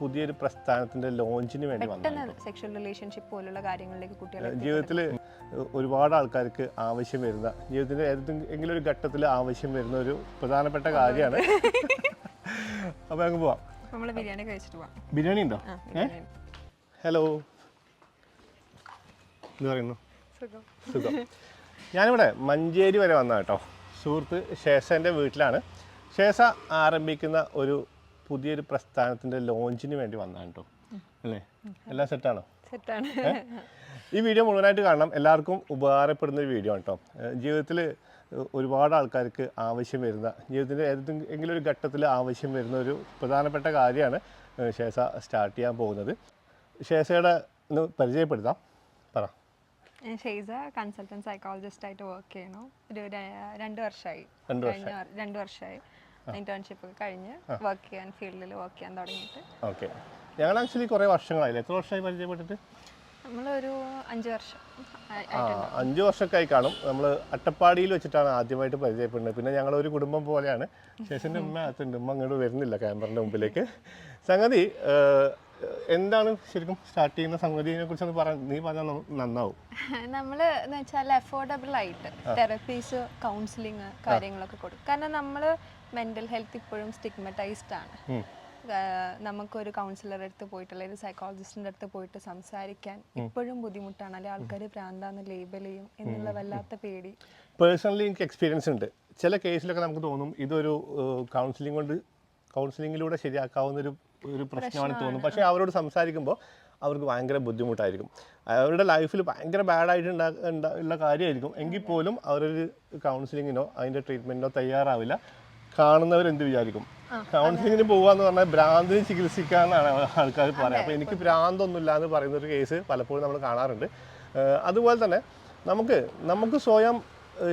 പുതിയൊരു പ്രസ്ഥാനത്തിന്റെ ലോഞ്ചിന് വേണ്ടി വന്നു സെക്ഷൽ റിലേഷൻഷിപ്പ് പോലുള്ള കാര്യങ്ങളിലേക്ക് കുട്ടികളെ ജീവിതത്തിൽ ഒരുപാട് ആൾക്കാർക്ക് ആവശ്യം വരുന്ന ജീവിതത്തിന്റെ ഏതെങ്കിലും ഒരു ഘട്ടത്തിൽ ആവശ്യം വരുന്ന ഒരു പ്രധാനപ്പെട്ട കാര്യമാണ്. അപ്പൊ അങ്ങ് പോവാം. നമ്മൾ ബിരിയാണി കഴിച്ചിട്ട് പോവാം. ബിരിയാണി ഉണ്ടോ. ഹലോ. എന്ത് പറയുന്നു. സുഖം. സുഖം. ഞാനിവിടെ മഞ്ചേരി വരെ വന്ന കേട്ടോ. സുഹൃത്ത് ശേഷന്റെ വീട്ടിലാണ്. ശേഷ ആരംഭിക്കുന്ന ഒരു പുതിയൊരു പ്രസ്ഥാനത്തിന്റെ ലോഞ്ചിന് വേണ്ടി വന്നതാണ് കേട്ടോ അല്ലേ? എല്ലാം സെറ്റാണോ? സെറ്റാണ്. ഈ വീഡിയോ മുഴുവനായിട്ട് കാണണം. എല്ലാവർക്കും ഉപകാരപ്പെടുന്ന ഒരു വീഡിയോ ആണ് കേട്ടോ ജീവിതത്തിൽ ഒരുപാട് ആൾക്കാർക്ക് ആവശ്യം വരുന്ന ജീവിതത്തിന്റെ ഏതെങ്കിലും ഒരു ഘട്ടത്തിൽ ആവശ്യം വരുന്ന ഒരു പ്രധാനപ്പെട്ട കാര്യമാണ് ശേഷ സ്റ്റാർട്ട് ചെയ്യാൻ പോകുന്നത്. ശേഷയുടെ ഒന്ന് പരിചയപ്പെടുത്താം. പറ. ഞാൻ ഷെയ്സ കൺസൾട്ടന്റ് സൈക്കോളജിസ്റ്റ് ആയിട്ട് വർക്ക് ചെയ്യണു ഒരു രണ്ട് വർഷമായി രണ്ട് വർഷമായി ഇന്റേൺഷിപ്പ് ഒക്കെ കഴിഞ്ഞ് വർക്ക് ചെയ്യാൻ ഫീൽഡിൽ വർക്ക് ചെയ്യാൻ തുടങ്ങിയിട്ട്. ഓക്കെ. ഞങ്ങൾ ആക്ച്വലി കുറേ വർഷങ്ങളായില്ലേ എത്ര വർഷമായി പരിചയപ്പെട്ടിട്ട്? നമ്മളൊരു അഞ്ച് വർഷം അഞ്ച് വർഷമൊക്കെ കാണും. നമ്മൾ അട്ടപ്പാടിയിൽ വെച്ചിട്ടാണ് ആദ്യമായിട്ട് പരിചയപ്പെടുന്നത്. പിന്നെ ഞങ്ങൾ ഒരു കുടുംബം പോലെയാണ്. ശേഷന്റെ ഉമ്മ അകത്തുണ്ട്. ഉമ്മ അങ്ങോട്ട് വരുന്നില്ല ക്യാമറിന്റെ മുമ്പിലേക്ക്. സംഗതി എന്താണ് ശരിക്കും സ്റ്റാർട്ട് ചെയ്യുന്ന സംഗതിയെ കുറിച്ചൊന്ന് പറ നീ പറഞ്ഞാൽ നന്നാവും. നമ്മൾ എന്ന് വെച്ചാൽ അഫോർഡബിൾ ആയിട്ട് തെറപ്പീസ് കൗൺസിലിങ് കാര്യങ്ങളൊക്കെ കൊടുക്കും. കാരണം നമ്മൾ മെന്റൽ ഹെൽത്ത് ഇപ്പോഴും സ്റ്റിഗ്മറ്റൈസ്ഡ് ആണ്. നമുക്കൊരു കൗൺസിലറുടെ അടുത്ത് പോയിട്ട് അല്ലെങ്കിൽ ഒരു സൈക്കോളജിസ്റ്റിന്റെ അടുത്ത് പോയിട്ട് സംസാരിക്കാൻ ഇപ്പോഴും ബുദ്ധിമുട്ടാണ്. അല്ലെങ്കിൽ ആൾക്കാർ ഭ്രാന്താന്ന് ലേബൽ ചെയ്യും എന്നുള്ള വല്ലാത്ത പേടി. പേഴ്സണലി എനിക്ക് എക്സ്പീരിയൻസ് ഉണ്ട്. ചില കേസിലൊക്കെ നമുക്ക് തോന്നും ഇതൊരു കൗൺസിലിംഗ് കൊണ്ട് കൗൺസിലിങ്ങിലൂടെ ശരിയാക്കാവുന്ന ഒരു ഒരു പ്രശ്നമാണ്. തോന്നും. പക്ഷേ അവരോട് സംസാരിക്കുമ്പോൾ അവർക്ക് ഭയങ്കര ബുദ്ധിമുട്ടായിരിക്കും. അവരുടെ ലൈഫിൽ ഭയങ്കര ബാഡായിട്ട് ഉണ്ടാ- ഉള്ള കാര്യമായിരിക്കും എങ്കിൽ പോലും അവരൊരു കൗൺസിലിങ്ങിനോ അതിന്റെ ട്രീറ്റ്മെന്റിനോ തയ്യാറാവില്ല. കാണുന്നവർ എന്ത് വിചാരിക്കും കൗൺസിലിങ്ങിന് പോകാന്ന് പറഞ്ഞാൽ ഭ്രാന്തിന് ചികിത്സിക്കാന്നാണ് ആൾക്കാർ പറയുക അപ്പോൾ എനിക്ക് ഭ്രാന്തൊന്നുമില്ല എന്ന് പറയുന്ന ഒരു കേസ് പലപ്പോഴും നമ്മൾ കാണാറുണ്ട്. അതുപോലെ തന്നെ നമുക്ക് നമുക്ക് സ്വയം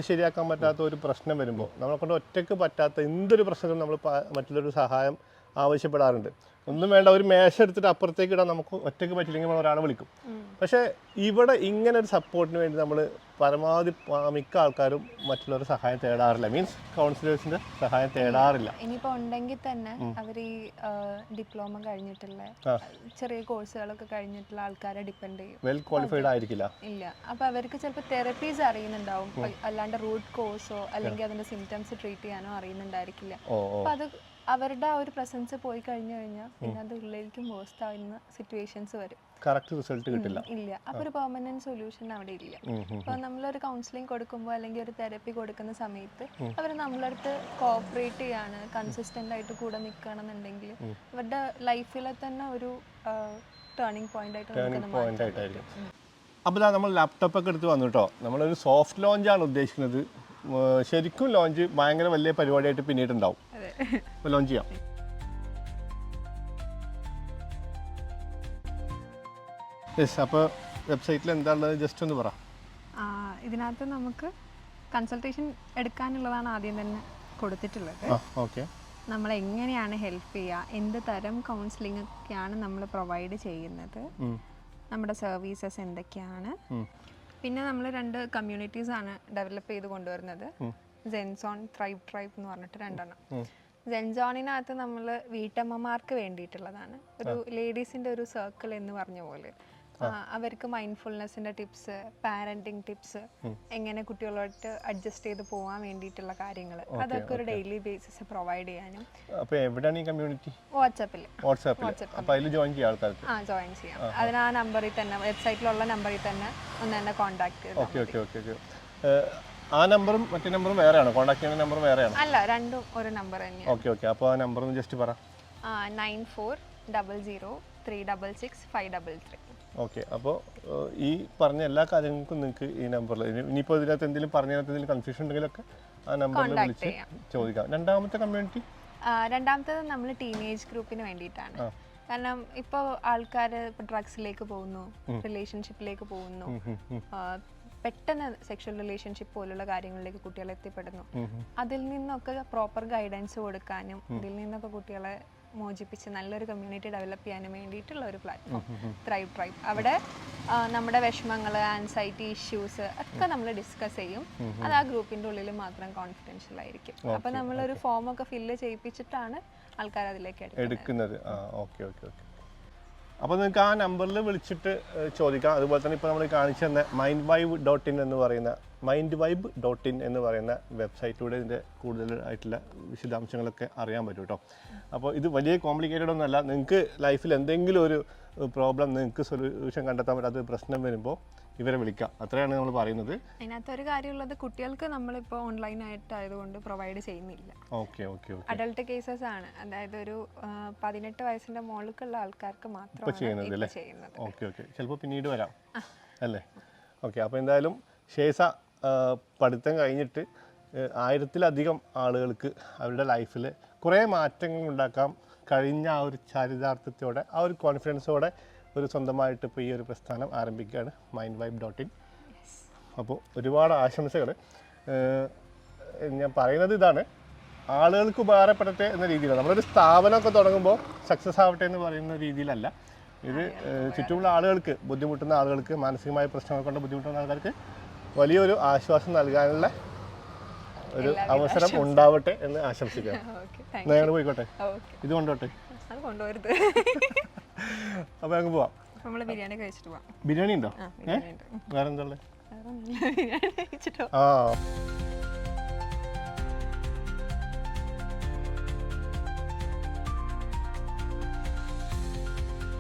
ശരിയാക്കാൻ പറ്റാത്ത ഒരു പ്രശ്നം വരുമ്പോൾ നമ്മളെ കൊണ്ട് ഒറ്റയ്ക്ക് പറ്റാത്ത എന്തൊരു പ്രശ്നത്തിനും നമ്മൾ മറ്റുള്ളൊരു സഹായം ആവശ്യപ്പെടാറുണ്ട്. ഒന്നും വേണ്ട ഒരു മേശ എടുത്തിട്ട് അപ്പുറത്തേക്ക് ഇടാൻ നമുക്ക് ഒറ്റയ്ക്ക് പറ്റില്ലെങ്കിൽ നമ്മൾ ഒരാളെ വിളിക്കും. പക്ഷേ ഇവിടെ ഇങ്ങനെ ഒരു സപ്പോർട്ടിന് വേണ്ടി നമ്മൾ പരമാവധി മിക്ക ആൾക്കാരും മറ്റുള്ളവരുടെ സഹായം തേടാറില്ല. മീൻസ് കൗൺസിലേഴ്സിന്റെ സഹായം തേടാറില്ല. ഇനിയിപ്പോ ഉണ്ടെങ്കിൽ തന്നെ അവർ ഈ ഡിപ്ലോമ കഴിഞ്ഞിട്ടുള്ള ചെറിയ കോഴ്സുകളൊക്കെ കഴിഞ്ഞിട്ടുള്ള ആൾക്കാരെ ഡിപ്പെൻഡ് ചെയ്യും. വെൽ ക്വാളിഫൈഡ് ആയിരിക്കില്ല. ഇല്ല. അപ്പൊ അവർക്ക് ചിലപ്പോൾ തെറപ്പീസ് അറിയുന്നുണ്ടാവും. അല്ലാണ്ട് റൂട്ട് കോഴ്സോ അല്ലെങ്കിൽ അതിന്റെ സിംറ്റംസ് ട്രീറ്റ് ചെയ്യാനോ അറിയുന്നുണ്ടായിരിക്കില്ല. അപ്പൊ അത് അവരുടെ ആ ഒരു പ്രസൻസ് പോയി കഴിഞ്ഞു കഴിഞ്ഞാൽ പിന്നെ അത് ഉള്ളിലേക്കും വേസ്റ്റ് ആവുന്ന സിറ്റുവേഷൻസ് വരും. കറക്റ്റ് റിസൾട്ട് കിട്ടില്ല. ഇല്ല. അപ്പൊ ഒരു പെർമനന്റ് സൊല്യൂഷൻ അവിടെ ഇല്ല. അപ്പോൾ നമ്മളൊരു കൗൺസിലിംഗ് കൊടുക്കുമ്പോൾ അല്ലെങ്കിൽ ഒരു തെറപ്പി കൊടുക്കുന്ന സമയത്ത് അവർ നമ്മളടുത്ത് കോപ്പറേറ്റ് ചെയ്യാണ് കൺസിസ്റ്റന്റ് ആയിട്ട് കൂടെ നിൽക്കുകയാണെന്നുണ്ടെങ്കിൽ അവരുടെ ലൈഫിലെ തന്നെ ഒരു ടേണിംഗ് പോയിന്റ് ആയിട്ട് നമുക്ക് ആയിട്ടായിരിക്കും. അപ്പോൾ നമ്മൾ ലാപ്ടോപ്പ് ഒക്കെ എടുത്ത് വന്നു കേട്ടോ നമ്മളൊരു സോഫ്റ്റ് ലോഞ്ചാണ് ഉദ്ദേശിക്കുന്നത്. ശരിക്കും ലോഞ്ച് ഭയങ്കര വലിയ പരിപാടിയായിട്ട് പിന്നീടുണ്ടാവും അപ്പോൾ ലോഞ്ച് ചെയ്യാം. യെസ് അപ്പോൾ വെബ്സൈറ്റിൽ എന്താണുള്ളത് ജസ്റ്റ് ഒന്ന് പറ. ഇതിനകത്ത് നമുക്ക് കൺസൾട്ടേഷൻ എടുക്കാനുള്ളതാണ് ആദ്യം തന്നെ കൊടുത്തിട്ടുള്ളത്. ഓക്കെ നമ്മൾ എങ്ങനെയാണ് ഹെൽപ്പ് ചെയ്യുക? എന്ത് തരം കൗൺസിലിംഗ് ഒക്കെയാണ് നമ്മൾ പ്രൊവൈഡ് ചെയ്യുന്നത്? നമ്മുടെ സർവീസസ് എന്തൊക്കെയാണ്? പിന്നെ നമ്മൾ രണ്ട് കമ്മ്യൂണിറ്റീസ് ആണ് ഡെവലപ്പ് ചെയ്ത് കൊണ്ടുവരുന്നത്. ജെൻസോൺ ട്രൈബ് ട്രൈബ് എന്ന് പറഞ്ഞിട്ട് രണ്ടെണ്ണം. ജെൻസോണിനകത്ത് നമ്മൾ വീട്ടമ്മമാർക്ക് വേണ്ടിയിട്ടുള്ളതാണ്. ഒരു ലേഡീസിന്റെ ഒരു സർക്കിൾ എന്ന് പറഞ്ഞ പോലെ. അവർക്ക് മൈൻഡ്ഫുൾനെസ്സിന്റെ ടിപ്സ് പാരന്റിങ് ടിപ്സ് എങ്ങനെ കുട്ടികളോട്ട് അഡ്ജസ്റ്റ് ചെയ്ത് പോകാൻ വേണ്ടിയിട്ടുള്ള കാര്യങ്ങൾ അതൊക്കെ ഒരു ഡെയിലി ബേസിസ് പ്രൊവൈഡ് ചെയ്യാനും. അപ്പോൾ എവിടെയാണ് ഈ കമ്മ്യൂണിറ്റി വാട്സാപ്പിൽ വാട്സാപ്പിൽ ജോയിൻ ചെയ്യാം ആൾക്കാർക്ക്? ആ ജോയിൻ ചെയ്യാം. അതിന് ആ നമ്പറിൽ തന്നെ വെബ്സൈറ്റിലുള്ള നമ്പറിൽ തന്നെ ഒന്ന് എന്നെ കോൺടാക്ട് ചെയ്തു ഓക്കെ ഓക്കെ ഓക്കെ ഓക്കെ. ആ നമ്പറും മറ്റേ നമ്പറും വേറെയാണ്. കോൺടാക്ട് ചെയ്യുന്ന നമ്പറും വേറെയാണ്. അല്ല രണ്ടും ഒരു നമ്പർ തന്നെയാണ് ഓക്കേ ഓക്കേ അപ്പോൾ ആ നമ്പർ ഒന്ന് ജസ്റ്റ് പറ nine four double zero three double six five double three. Okay അപ്പോൾ ഈ പറഞ്ഞ എല്ലാ കാര്യങ്ങൾക്കും നിങ്ങൾക്ക് ഈ നമ്പറിൽ ഇനിയിപ്പോൾ ഇതിനകത്ത് എന്തെങ്കിലും പറഞ്ഞതിനകത്ത് എന്തെങ്കിലും കൺഫ്യൂഷൻ ഉണ്ടെങ്കിലൊക്കെ ആ നമ്പറിൽ വിളിച്ച് ചോദിക്കാം. രണ്ടാമത്തെ കമ്മ്യൂണിറ്റി രണ്ടാമത്തേത് നമ്മൾ ടീനേജ് ഗ്രൂപ്പിന് വേണ്ടിയിട്ടാണ്. കാരണം ഇപ്പോൾ ആൾക്കാർ ഡ്രഗ്സിലേക്ക് പോകുന്നു റിലേഷൻഷിപ്പിലേക്ക് പോകുന്നു. പെട്ടെന്ന് സെക്ഷൽ റിലേഷൻഷിപ്പ് പോലുള്ള കാര്യങ്ങളിലേക്ക് കുട്ടികളെ എത്തിപ്പെടുന്നു. അതിൽ നിന്നൊക്കെ പ്രോപ്പർ ഗൈഡൻസ് കൊടുക്കാനും ഇതിൽ നിന്നൊക്കെ കുട്ടികളെ മോചിപ്പിച്ച് നല്ലൊരു കമ്മ്യൂണിറ്റി ഡെവലപ്പ് ചെയ്യാനും വേണ്ടിയിട്ടുള്ള ഒരു പ്ലാറ്റ്ഫോം ത്രൈവ് ട്രൈബ് അവിടെ നമ്മുടെ വിഷമങ്ങൾ ആൻസൈറ്റി ഇഷ്യൂസ് ഒക്കെ നമ്മൾ ഡിസ്കസ് ചെയ്യും. അത് ആ ഗ്രൂപ്പിന്റെ ഉള്ളിൽ മാത്രം കോൺഫിഡൻഷ്യൽ ആയിരിക്കും. അപ്പൊ നമ്മളൊരു ഫോമൊക്കെ ഫില്ല് ചെയ്യിപ്പിച്ചിട്ടാണ് ആൾക്കാർ അതിലേക്ക് എടുക്കുന്നത്. ഓക്കെ ഓക്കെ ഓക്കെ അപ്പോൾ നിങ്ങൾക്ക് ആ നമ്പറിൽ വിളിച്ചിട്ട് ചോദിക്കാം. അതുപോലെ തന്നെ ഇപ്പോൾ നമ്മൾ കാണിച്ചു തന്ന മൈൻഡ് വൈബ് ഡോട്ട് ഇൻ എന്ന് പറയുന്ന മൈൻഡ് വൈബ് ഡോട്ട് ഇൻ എന്ന് പറയുന്ന വെബ്സൈറ്റിലൂടെ ഇതിന്റെ കൂടുതലായിട്ടുള്ള വിശദാംശങ്ങളൊക്കെ അറിയാൻ പറ്റും കേട്ടോ അപ്പോൾ ഇത് വലിയ കോംപ്ലിക്കേറ്റഡ് ഒന്നുമല്ല. നിങ്ങൾക്ക് ലൈഫിൽ എന്തെങ്കിലും ഒരു പ്രോബ്ലം നിങ്ങൾക്ക് സൊല്യൂഷൻ കണ്ടെത്താൻ പറ്റാത്ത പ്രശ്നം വരുമ്പോൾ ഇവരെ വിളിക്കാം. അത്രയാണ് നമ്മൾ പറയുന്നത്. അതിനകത്ത് ഒരു കാര്യമുള്ളത് കുട്ടികൾക്ക് നമ്മളിപ്പോൾ ഓൺലൈനായിട്ട് ആയതുകൊണ്ട് പ്രൊവൈഡ് ചെയ്യുന്നില്ല. Okay okay okay adult cases ആണ്. അതായത് ഒരു പതിനെട്ട് വയസ്സിന്റെ മുകളിലുള്ള ആൾക്കാർക്ക് ചെയ്യുന്നത് അല്ലേ? ചെയ്യുന്നത്. ഓക്കെ ഓക്കെ ചിലപ്പോൾ പിന്നീട് വരാം. അല്ലേ? ഓക്കെ അപ്പോൾ എന്തായാലും ശേഷ പഠിത്തം കഴിഞ്ഞിട്ട് ആയിരത്തിലധികം ആളുകൾക്ക് അവരുടെ ലൈഫിൽ കുറേ മാറ്റങ്ങൾ ഉണ്ടാക്കാം. കഴിഞ്ഞ ആ ഒരു ചാരിതാർത്ഥ്യത്തോടെ ആ ഒരു കോൺഫിഡൻസോടെ ഒരു സ്വന്തമായിട്ട് ഇപ്പോൾ ഈ ഒരു പ്രസ്ഥാനം ആരംഭിക്കുകയാണ് മൈൻഡ് വൈബ് ഡോട്ട് ഇൻ അപ്പോൾ ഒരുപാട് ആശംസകൾ ഞാൻ പറയുന്നത് ഇതാണ്. ആളുകൾക്ക് ഉപകാരപ്പെടട്ടെ എന്ന രീതിയിലാണ്. നമ്മളൊരു സ്ഥാപനമൊക്കെ തുടങ്ങുമ്പോൾ സക്സസ് ആവട്ടെ എന്ന് പറയുന്ന രീതിയിലല്ല. ഇത് ചുറ്റുമുള്ള ആളുകൾക്ക് ബുദ്ധിമുട്ടുന്ന ആളുകൾക്ക് മാനസികമായ പ്രശ്നങ്ങൾ കൊണ്ട് ബുദ്ധിമുട്ടുന്ന ആൾക്കാർക്ക് വലിയൊരു ആശ്വാസം നൽകാനുള്ള ഒരു അവസരം ഉണ്ടാവട്ടെ എന്ന് ആശംസിക്കാം നേരെ ഞങ്ങൾ പോയിക്കോട്ടെ ഇത് കൊണ്ടോട്ടെ? അപ്പോൾ ഞങ്ങൾക്ക് പോവാം. ബിരിയാണി കഴിച്ചിട്ട് പോവാം. ബിരിയാണി ഉണ്ടോ? ആ.